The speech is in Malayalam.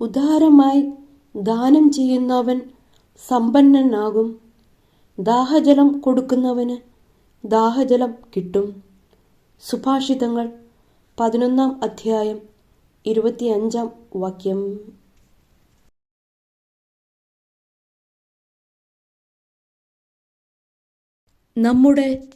ഉദാരമായി ദാനം ചെയ്യുന്നവൻ സമ്പന്നനാകും. ദാഹജലം കൊടുക്കുന്നവന് ദാഹജലം കിട്ടും. സുഭാഷിതങ്ങൾ പതിനൊന്നാം അധ്യായം ഇരുപത്തിയഞ്ചാം വാക്യം. നമ്മുടെ